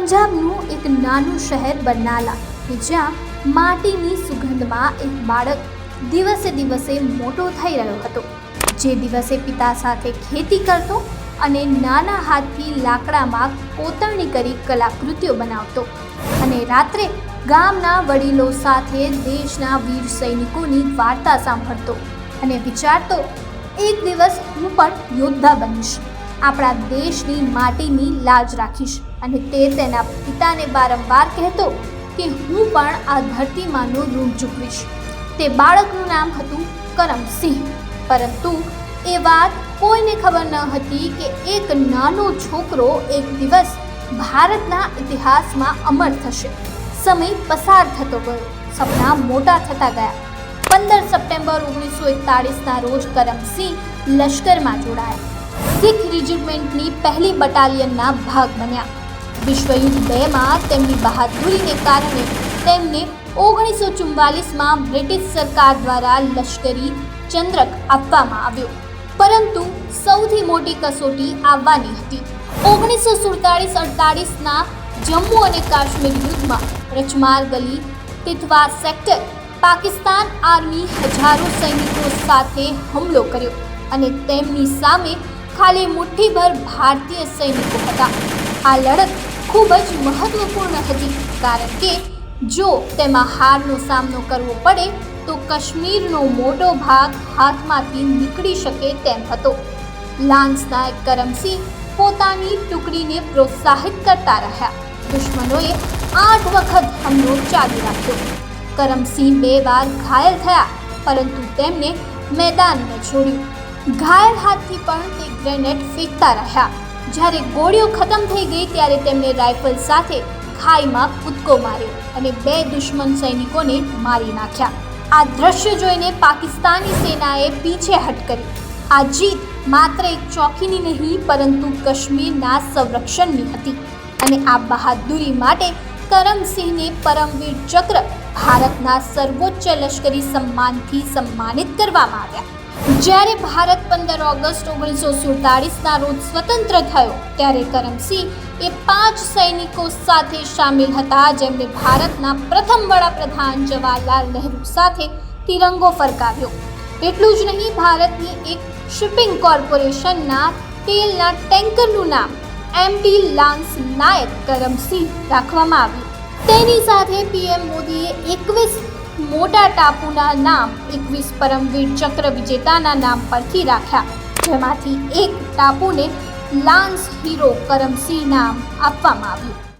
પંજાબનું એક નાનું શહેર બરનાલા કે જ્યાં માટીની સુગંધમાં એક બાળક દિવસે દિવસે મોટો થઈ રહ્યો હતો. જે દિવસે પિતા સાથે ખેતી કરતો અને નાના હાથથી લાકડામાં કોતરણી કરી કલાકૃતિઓ બનાવતો અને રાત્રે ગામના વડીલો સાથે દેશના વીર સૈનિકોની વાર્તા સાંભળતો અને વિચારતો, એક દિવસ હું પણ યોદ્ધા બનીશ. આપણા દેશની માટીની લાજ રાખીશ. અને તે તેના પિતાને વારંવાર કહેતો કે હું પણ આ ધરતીમાંનું ઋણ ચૂકવીશ તે બાળકનું નામ હતું કરમસિંહ. પરંતુ એ વાત કોઈને ખબર ન હતી કે એક નાનો છોકરો એક દિવસ ભારતના ઇતિહાસમાં અમર થશે. સમય પસાર થતો ગયો. સપના મોટા થતા ગયા. પંદર સપ્ટેમ્બર ઓગણીસો એકતાળીસના રોજ કરમસિંહ લશ્કરમાં જોડાયા. શીખ રેજિમેન્ટની પહેલી બટાલિયનના ભાગ બન્યા. વિશ્વયુદ્ધ બેમાં તેમની બહાદુરીને કારણે તેમને ઓગણીસો ચુમ્બાલીસમાં બ્રિટિશ સરકાર દ્વારા લશ્કરી ચંદ્રક આપવામાં આવ્યો. પરંતુ સૌથી મોટી કસોટી આવવાની હતી. ઓગણીસો સુડતાળીસ અડતાળીસના જમ્મુ અને કાશ્મીર યુદ્ધમાં રચમાર ગલી તિથવા સેક્ટર પાકિસ્તાન આર્મી હજારો સૈનિકો સાથે હુમલો કર્યો અને તેમની સામે ખાલી મુઠ્ઠીભર ભારતીય સૈનિકો હતા. આ લડત ખૂબ જ મહત્વપૂર્ણ હતી કારણ કે જો તેમાં હારનો સામનો કરવો પડે, તો કાશ્મીરનો મોટો ભાગ હાથમાંથી નીકળી શકે તેમ હતો. લાન્સ નાયક કરમસિંહ પોતાની ટુકડીને પ્રોત્સાહિત કરતા રહ્યા. દુશ્મનોએ આઠ વખત હમલો ચાલુ રાખ્યો. કરમસિંહ બે વાર ઘાયલ થયા, પરંતુ તેમને મેદાન ન છોડ્યું. ઘાયલ હાથથી પણ તે ગ્રેનેડ ફેંકતા રહ્યા. જ્યારે ગોળીઓ ખતમ થઈ ગઈ ત્યારે તેમણે રાઇફલ સાથે ખાઈમાં કૂદકો માર્યો અને બે દુશ્મન સૈનિકોને મારી નાખ્યા. આ દ્રશ્ય જોઈને પાકિસ્તાની સેનાએ પીછેહટ કરી. આ જીત માત્ર એક ચોકીની નહીં, પરંતુ કાશ્મીરના સંરક્ષણની હતી અને આ બહાદુરી માટે કરમસિંહને પરમવીર ચક્ર ભારતના સર્વોચ્ચ લશ્કરી સન્માનથી સન્માનિત કરવામાં આવ્યા. જ્યારે ભારત પંદર ઓગસ્ટ ઓગણીસો સુડતાળીસના રોજ સ્વતંત્ર થયો, ત્યારે કરમસિંહ એ પાંચ સૈનિકો સાથે સામેલ હતા, જેમણે ભારતના પ્રથમ વડાપ્રધાન જવાહરલાલ નહેરુ સાથે તિરંગો ફરકાવ્યો. એટલું જ નહીં, ભારતની એક શિપિંગ કોર્પોરેશનના તેલના ટેન્કરનું નામ એમડી લાન્સ નાયક કરમસિંહ રાખવામાં આવ્યું તેની સાથે પીએમ મોદીએ એકવીસ મોટા ટાપુના નામ, એકવીસ પરમવીર ચક્ર વિજેતાના નામ પરથી રાખ્યા. જેમાંથી એક ટાપુને લાન્સ હીરો કરમસિંહ નામ આપવામાં આવ્યું.